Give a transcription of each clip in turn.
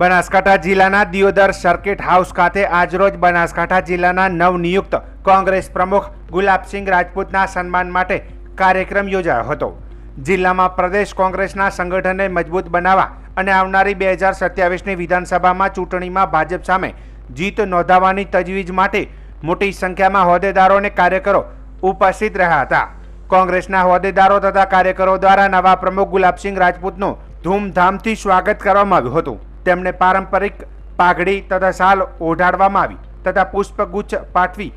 બનાસકાંઠા જિલ્લાના Deodar circuit house ખાતે આજરોજ બનાસકાંઠા જિલ્લાના નવનિયુક્ત કોંગ્રેસ પ્રમુખ ગુલાબસિંહ રાજપૂતના સન્માન માટે કાર્યક્રમ યોજાયો હતો. જિલ્લામાં પ્રદેશ કોંગ્રેસના સંગઠનને મજબૂત બનાવવા અને આવનારી બે હજાર સત્યાવીસની વિધાનસભામાં ચૂંટણીમાં ભાજપ સામે જીત નોંધાવવાની તજવીજ માટે મોટી સંખ્યામાં હોદ્દેદારો અને કાર્યકરો ઉપસ્થિત રહ્યા હતા. કોંગ્રેસના હોદ્દેદારો તથા કાર્યકરો દ્વારા નવા પ્રમુખ ગુલાબસિંહ રાજપૂતનું ધૂમધામથી સ્વાગત કરવામાં આવ્યું હતું. તેમને પારંપરિક પાઘડી તથા શાલ ઓઢાડવામાં આવી તથા પુષ્પગુચ્છ પાઠવી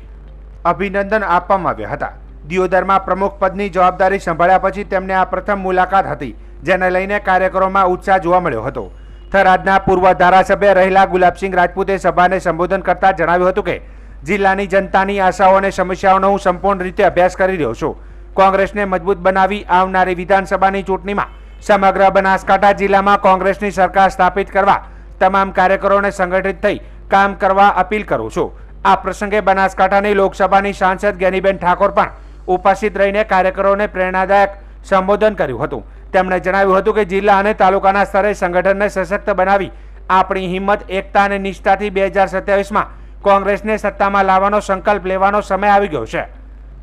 અભિનંદન આપવામાં આવ્યા હતા. દિયોદરમાં પ્રમુખ પદની જવાબદારી સંભાળ્યા પછી તેમને આ પ્રથમ મુલાકાત હતી, જેને લઈને કાર્યક્રમોમાં ઉત્સાહ જોવા મળ્યો હતો. થરાદના પૂર્વ ધારાસભ્ય રહેલા ગુલાબસિંહ રાજપૂતે સભાને સંબોધન કરતા જણાવ્યું હતું કે, જિલ્લાની જનતાની આશાઓ અને સમસ્યાઓનો હું સંપૂર્ણ રીતે અભ્યાસ કરી રહ્યો છું. કોંગ્રેસને મજબૂત બનાવી આવનારી વિધાનસભાની ચૂંટણીમાં સમગ્ર બનાસકાંઠા જિલ્લામાં કોંગ્રેસની સરકાર સ્થાપિત કરવા તમામ કાર્યકરોને સંગઠિત થઈ કામ કરવા અપીલ કરું છું. આ પ્રસંગે બનાસકાંઠાની લોકસભાની સાંસદ જ્ઞાનીબેન ઠાકોર પણ ઉપસ્થિત રહીને કાર્યકરોને પ્રેરણાદાયક સંબોધન કર્યું હતું. તેમણે જણાવ્યું હતું કે જિલ્લા અને તાલુકાના સ્તરે સંગઠનને સશક્ત બનાવી આપણી હિંમત, એકતા અને નિષ્ઠાથી બે હજાર સત્યાવીસમાં કોંગ્રેસને સત્તામાં લાવવાનો સંકલ્પ લેવાનો સમય આવી ગયો છે.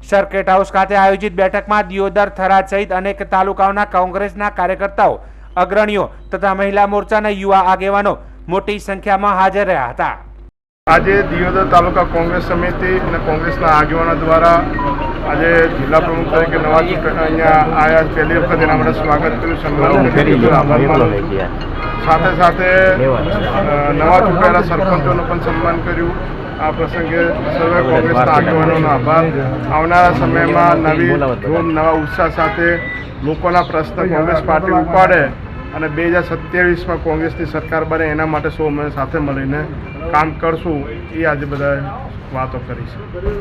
સર્કિટ હાઉસ ખાતે આયોજિત બેઠકમાં દિયોદર, થરાદ સહિત અનેક તાલુકાઓના કોંગ્રેસના કાર્યકર્તાઓ, અગ્રણીઓ તથા મહિલા મોરચાના યુવા આગેવાનો મોટી સંખ્યામાં હાજર રહ્યા હતા. આજે દિયોદર તાલુકા કોંગ્રેસ સમિતિ અને કોંગ્રેસના આગેવાનો દ્વારા આજે જિલ્લા પ્રમુખ તરીકે નવા અહીંયા આયા. પહેલી વખત એના માટે સ્વાગત કર્યું. સાથે સાથે નવા ચૂંટાયેલા સરપંચોનું પણ સન્માન કર્યું. આ પ્રસંગે સર્વે કોંગ્રેસના આગેવાનોનો આભાર. આવનારા સમયમાં નવી ધૂમ નવા ઉત્સાહ સાથે લોકોના પ્રશ્ન કોંગ્રેસ પાર્ટી ઉપાડે અને બે હજાર સત્યાવીસમાં કોંગ્રેસની સરકાર બને એના માટે સૌ અમે સાથે મળીને કામ કરશું એ આજે બધા વાતો કરી છે.